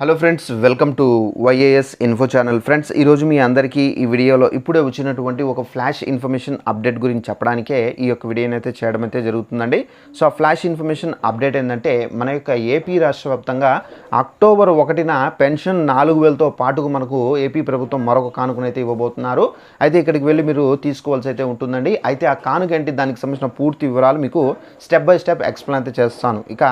Hello friends welcome to Y A S info channel friends ఈరోజు మీ అందరికీ ఈ వీడియోలో ఇప్పుడే వచ్చినటువంటి ఒక ఫ్లాష్ ఇన్ఫర్మేషన్ అప్డేట్ గురించి చెప్పడానికే ఈ యొక్క వీడియోని అయితే చేయడం అయితే జరుగుతుందండి. సో ఆ ఫ్లాష్ ఇన్ఫర్మేషన్ అప్డేట్ ఏంటంటే మన యొక్క ఏపీ రాష్ట్ర వ్యాప్తంగా అక్టోబర్ ఒకటిన పెన్షన్ నాలుగు వేలతో పాటుకు మనకు ఏపీ ప్రభుత్వం మరొక కానుకనైతే ఇవ్వబోతున్నారు. అయితే ఇక్కడికి వెళ్ళి మీరు తీసుకోవాల్సి అయితే ఉంటుందండి. అయితే ఆ కానుక ఏంటి దానికి సంబంధించిన పూర్తి వివరాలు మీకు స్టెప్ బై స్టెప్ ఎక్స్ప్లెయిన్ అయితే చేస్తాను. ఇక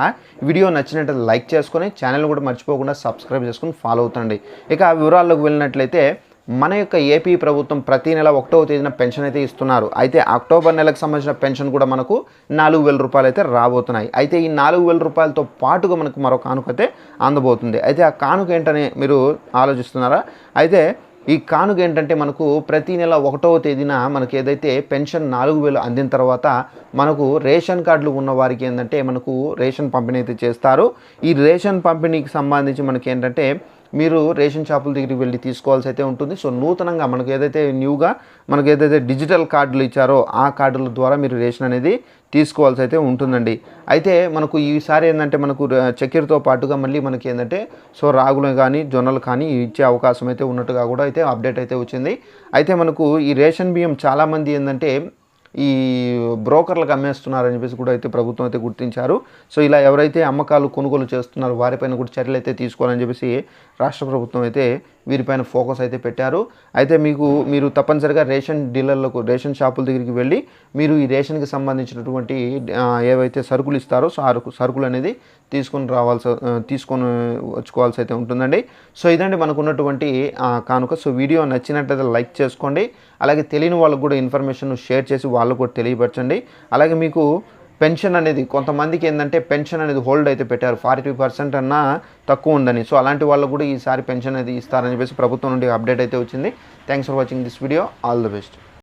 వీడియో నచ్చినట్టు లైక్ చేసుకొని ఛానల్ కూడా మర్చిపోకుండా సబ్స్క్రైబ్ చేసుకుని ఫాలో అవుతండి ఇక ఆ వివరాల్లోకి వెళ్ళినట్లయితే మన యొక్క ఏపీ ప్రభుత్వం ప్రతి నెల ఒకటవ తేదీన పెన్షన్ అయితే ఇస్తున్నారు. అయితే అక్టోబర్ నెలకు సంబంధించిన పెన్షన్ కూడా మనకు నాలుగు వేల రూపాయలు అయితే రాబోతున్నాయి. అయితే ఈ నాలుగు వేల రూపాయలతో పాటుగా మనకు మరో కానుక అయితే అందబోతుంది. అయితే ఆ కానుక ఏంటని మీరు ఆలోచిస్తున్నారా? అయితే ఈ కానుగ ఏంటంటే మనకు ప్రతి నెల ఒకటవ తేదీన మనకి ఏదైతే పెన్షన్ నాలుగు వేలు అందిన తర్వాత మనకు రేషన్ కార్డులు ఉన్న వారికి ఏంటంటే మనకు రేషన్ పంపిణీ అయితే చేస్తారు. ఈ రేషన్ పంపిణీకి సంబంధించి మనకి ఏంటంటే మీరు రేషన్ షాపుల దగ్గరికి వెళ్ళి తీసుకోవాల్సి అయితే ఉంటుంది. సో నూతనంగా మనకు ఏదైతే న్యూగా మనకు ఏదైతే డిజిటల్ కార్డులు ఇచ్చారో ఆ కార్డుల ద్వారా మీరు రేషన్ అనేది తీసుకోవాల్సి అయితే ఉంటుందండి. అయితే మనకు ఈసారి ఏంటంటే మనకు చక్కెరతో పాటుగా మళ్ళీ మనకి ఏంటంటే సో రాగులు కానీ జొన్నలు కానీ ఇచ్చే అవకాశం అయితే ఉన్నట్టుగా కూడా అయితే అప్డేట్ అయితే వచ్చింది. అయితే మనకు ఈ రేషన్ బియ్యం చాలామంది ఏంటంటే ఈ బ్రోకర్లకు అమ్మేస్తున్నారని చెప్పేసి కూడా అయితే ప్రభుత్వం అయితే గుర్తించారు. సో ఇలా ఎవరైతే అమ్మకాలు కొనుగోలు చేస్తున్నారో వారిపైన కూడా చర్యలు అయితే తీసుకోవాలని చెప్పేసి రాష్ట్ర ప్రభుత్వం అయితే వీరిపైన ఫోకస్ అయితే పెట్టారు. అయితే మీకు మీరు తప్పనిసరిగా రేషన్ డీలర్లకు రేషన్ షాపుల దగ్గరికి వెళ్ళి మీరు ఈ రేషన్కి సంబంధించినటువంటి ఏవైతే సరుకులు ఇస్తారో సో ఆ సరుకులు అనేది తీసుకొని రావాల్సి తీసుకొని వచ్చుకోవాల్సి అయితే ఉంటుందండి. సో ఇదండి మనకు ఉన్నటువంటి కానుక. సో వీడియో నచ్చినట్లయితే లైక్ చేసుకోండి. అలాగే తెలియని వాళ్ళకు కూడా ఇన్ఫర్మేషన్ షేర్ చేసి వాళ్ళు కూడా తెలియపరచండి. అలాగే మీకు పెన్షన్ అనేది కొంతమందికి ఏంటంటే పెన్షన్ అనేది హోల్డ్ అయితే పెట్టారు. ఫార్టీ పర్సెంట్ అన్నా తక్కువ ఉందని. సో అలాంటి వాళ్ళు కూడా ఈసారి పెన్షన్ అనేది ఇస్తారని చెప్పేసి ప్రభుత్వం నుండి అప్డేట్ అయితే వచ్చింది. Thanks for watching this video. All the best.